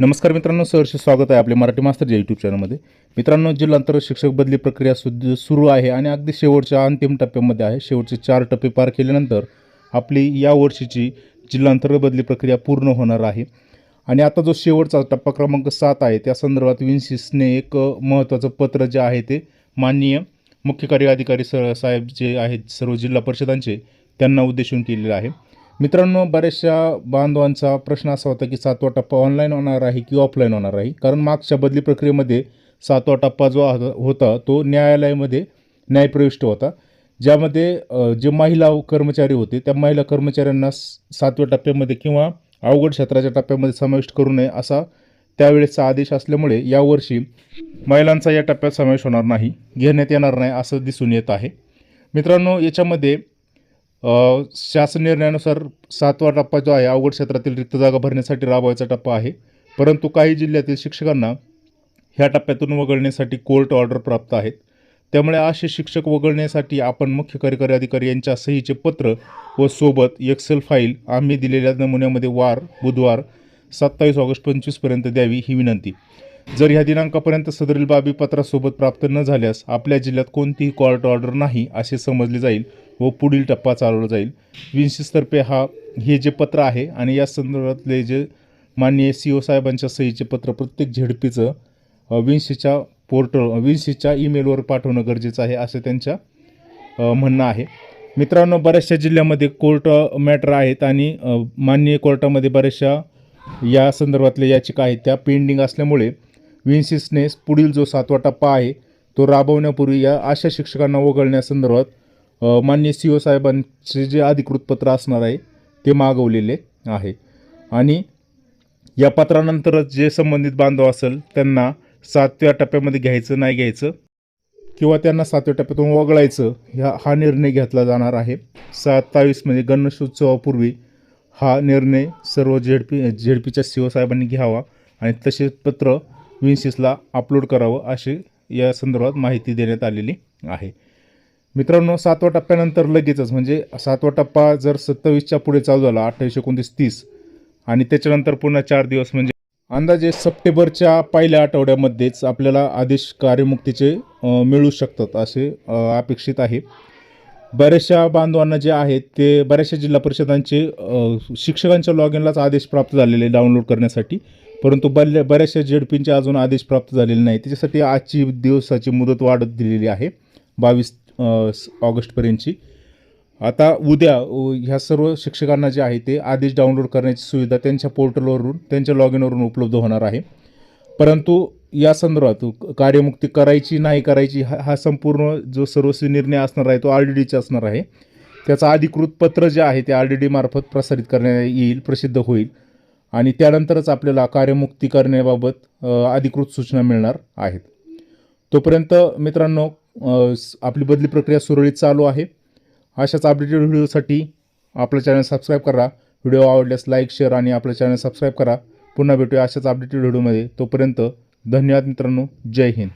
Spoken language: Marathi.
नमस्कार मित्रांनो सहर्ष स्वागत आहे आपले मराठी मास्तर या यूट्यूब चॅनलमध्ये मित्रांनो जिल्हांतर शिक्षक बदली प्रक्रिया सुद्धा सुरू आहे आणि अगदी शेवटच्या अंतिम टप्प्यामध्ये आहे. शेवटचे चार टप्पे पार केल्यानंतर आपली या वर्षीची जिल्हांतर बदली प्रक्रिया पूर्ण होणार आहे. आणि आता जो शेवटचा टप्पा क्रमांक सात आहे त्या संदर्भात विन्सिसने एक महत्त्वाचं पत्र जे आहे ते माननीय मुख्य कार्य अधिकारी स साहेब जे आहेत सर्व जिल्हा परिषदांचे त्यांना उद्देशून केलेलं आहे. मित्रांनो बऱ्याचशा बांधवांचा प्रश्न असा होता की सातवा टप्पा ऑनलाईन होणार आहे की ऑफलाईन होणार आहे? कारण मागच्या बदली प्रक्रियेमध्ये सातवा टप्पा जो होता तो न्यायालयामध्ये न्यायप्रविष्ट होता. ज्यामध्ये जे महिला कर्मचारी होते त्या महिला कर्मचाऱ्यांना सातव्या टप्प्यामध्ये किंवा अवघड क्षेत्राच्या टप्प्यामध्ये समाविष्ट करू नये असा त्यावेळेसचा आदेश असल्यामुळे यावर्षी महिलांचा या टप्प्यात समावेश होणार नाही घेण्यात येणार नाही असं दिसून येत आहे. मित्रांनो याच्यामध्ये शासन निर्णयानुसार सातवा टप्पा जो आहे अवघड क्षेत्रातील रिक्त जागा भरण्यासाठी राबवायचा टप्पा आहे. परंतु काही जिल्ह्यातील शिक्षकांना ह्या टप्प्यातून वगळण्यासाठी कोर्ट ऑर्डर प्राप्त आहेत. त्यामुळे असे शिक्षक वगळण्यासाठी आपण मुख्य कार्यकारी अधिकारी यांच्या सहीचे पत्र व सोबत एक्सेल फाईल आम्ही दिलेल्या नमुन्यामध्ये वार बुधवार सत्तावीस ऑगस्ट पंचवीसपर्यंत द्यावी ही विनंती. जर ह्या दिनांकापर्यंत सदरील बाबी पत्रासोबत प्राप्त न झाल्यास आपल्या जिल्ह्यात कोणतीही कोर्ट ऑर्डर नाही असे समजले जाईल. व पुढील टप्पा चालवला जाईल. विन्सिसतर्फे हा हे जे पत्र आहे आणि या संदर्भातले जे माननीय सी ओ साहेबांच्या सहीचे पत्र प्रत्येक झेडपीचं विन्सीच्या पोर्टल विन्सीच्या ईमेलवर पाठवणं गरजेचं आहे असं त्यांच्या म्हणणं आहे. मित्रांनो बऱ्याचशा जिल्ह्यामध्ये कोर्ट मॅटर आहेत आणि माननीय कोर्टामध्ये बऱ्याचशा या संदर्भातल्या याचिका आहेत. त्या पेंडिंग असल्यामुळे विन्सिसने पुढील जो सातवा टप्पा आहे तो राबवण्यापूर्वी या अशा शिक्षकांना वगळण्यासंदर्भात मान्य सी ओ साहेबांचे जे अधिकृत पत्र असणार आहे ते मागवलेले आहे. आणि या पत्रानंतरच जे संबंधित बांधव असेल त्यांना सातव्या टप्प्यामध्ये घ्यायचं नाही घ्यायचं किंवा त्यांना सातव्या टप्प्यातून वगळायचं ह्या हा निर्णय घेतला जाणार आहे. सत्तावीस म्हणजे गणेशोत्सवापूर्वी हा निर्णय सर्व झेडपी झेडपीच्या सी ओ साहेबांनी घ्यावा आणि तसे पत्र विन्सिसला अपलोड करावं अशी या संदर्भात माहिती देण्यात आलेली आहे. मित्रांनो सातवा टप्प्यानंतर लगेचच म्हणजे सातवा टप्पा जर सत्तावीसच्या पुढे चालू झाला अठ्ठावीस एकोणतीस तीस आणि त्याच्यानंतर पुन्हा चार दिवस म्हणजे अंदाजे सप्टेंबरच्या पहिल्या आठवड्यामध्येच आपल्याला आदेश कार्यमुक्तीचे मिळू शकतात असे अपेक्षित आहे. बऱ्याचशा बांधवांना जे आहेत ते बऱ्याचशा जिल्हा परिषदांचे शिक्षकांच्या लॉग इनलाच आदेश प्राप्त झालेले डाउनलोड करण्यासाठी. परंतु बऱ्या बऱ्याचशा जेडपींचे अजून आदेश प्राप्त झालेले नाही त्याच्यासाठी आजची दिवसाची मुदत वाढत दिलेली आहे. बावीस ऑगस्टपर्यंतची. आता उद्या ह्या सर्व शिक्षकांना जे आहे ते आदेश डाउनलोड करण्याची सुविधा त्यांच्या पोर्टलवरून त्यांच्या लॉग इनवरून उपलब्ध होणार आहे. परंतु या संदर्भात कार्यमुक्ती करायची नाही करायची हा हा संपूर्ण जो सर्वस्वी निर्णय असणार आहे तो आर डी डीचा असणार आहे. त्याचं अधिकृत पत्र जे आहे ते आर डी डी मार्फत प्रसारित करण्यात येईल प्रसिद्ध होईल. आणि त्यानंतरच आपल्याला कार्यमुक्ती करण्याबाबत अधिकृत सूचना मिळणार आहेत. तोपर्यंत मित्रांनो आपली बदली प्रक्रिया सुरळीत चालू आहे. अशाच अपडेटेड व्हिडिओसाठी आपलं चॅनल सबस्क्राईब करा. व्हिडिओ आवडल्यास लाईक शेअर आणि आपलं चॅनल सबस्क्राईब करा. पुन्हा भेटूया अशाच अपडेटेड व्हिडिओमध्ये. तोपर्यंत धन्यवाद मित्रांनो. जय हिंद.